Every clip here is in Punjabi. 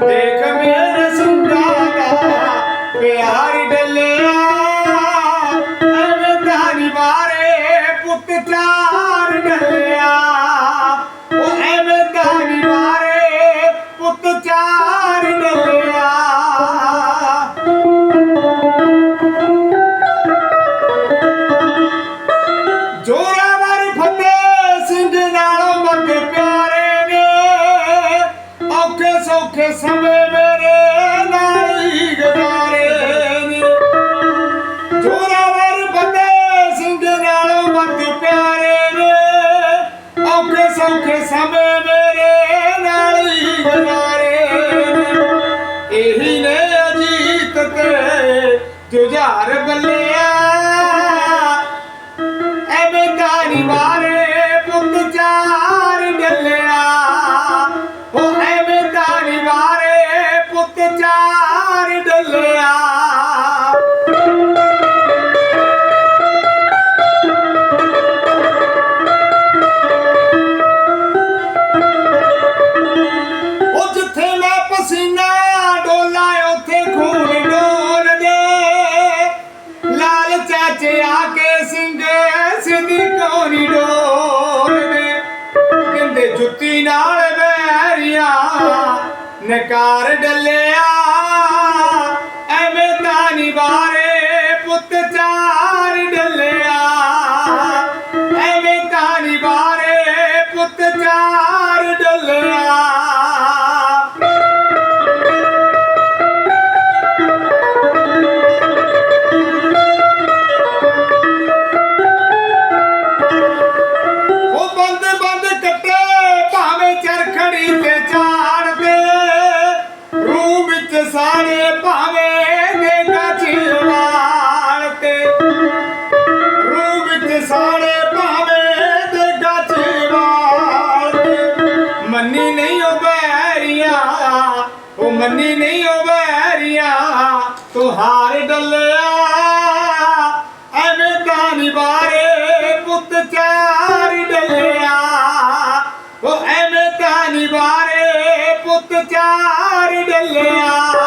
ਦੇਖ ਮੇਰੇ ਸਿੰਘਾਂ ਦਾ ਪਿਆਰ ਡੱਲਿਆ। ਐਵੇਂ ਤਾਰੀ ਮਾਰੇ ਪੁੱਤ ਚਾਰ ਔਖੇ ਸਮੇਂ ਮੇਰੇ ਨਾਲ ਹੀ ਗੁਜ਼ਾਰੇ ਨੇ। ਜੋਰਾਵਰ ਫਤਿਹ ਸਿੰਘ ਨਾਲੋਂ ਮੰਗੇ ਪਿਆਰੇ ਨੇ। ਔਖੇ ਸੌਖੇ ਸਮੇਂ ਮੇਰੇ ਨਾਲ ਹੀ ਗੁਜ਼ਾਰੇ ਇਹੀ ਨੇ ਅਜੀਤ ਤੇ ਜੁਝਾਰ ਬੱਲਿਆ। ਐਵੇਂ ਤਾਰੀ ਮਾਰੇ ਲਾਲ ਆ ਕੇ ਸਿੰਘੇ ਸਿੱਧੀ ਕੋਨੀ ਡੋਲਦੇ ਕਹਿੰਦੇ ਜੁੱਤੀ ਨਾਲ ਬੈਰੀਆਂ ਨਕਾਰ ਡੱਲੇ ਮੰਨੀ ਨਹੀਂ ਉਹ ਬੈਰੀਆ, ਉਹ ਮੰਨੀ ਨਹੀਂ ਉਹ ਬੈਰੀਆ, ਤੂੰ ਹਾਰ ਡੱਲਿਆ, ਐਵੇਂ ਤਾਨੀ ਬਾਰੇ ਪੁੱਤ ਚਾਰ ਡੱਲਿਆ। ਉਹ ਐਵੇਂ ਤਾਨੀ ਬਾਰੇ ਪੁੱਤ ਚਾਰ ਡੱਲਿਆ।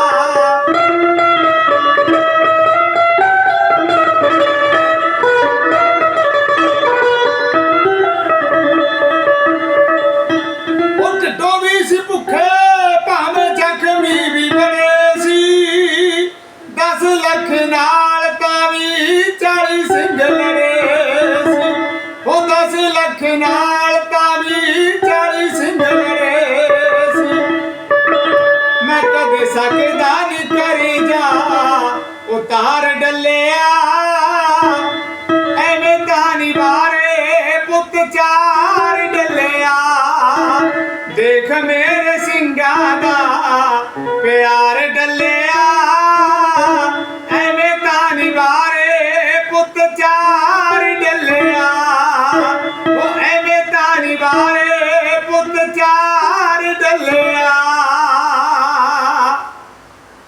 ਲਖ ਨਾਲ ਤਾਰੀ ਚਾਲੀ ਸਿੰਗਰੇ ਮੈਂ ਕਦੇ ਸਕਦਾ ਨਹੀਂ ਕਰੀ ਜਾ, ਉਤਾਰ ਡੱਲਿਆ। ਐਵੇਂ ਤਾਨੀ ਬਾਰੇ ਪੁੱਤ ਚਾਰ ਡੱਲਿਆ। ਦੇਖ ਮੇਰੇ ਸਿੰਘਾਂ ਦਾ ਪਿਆਰ ਡੱਲੇ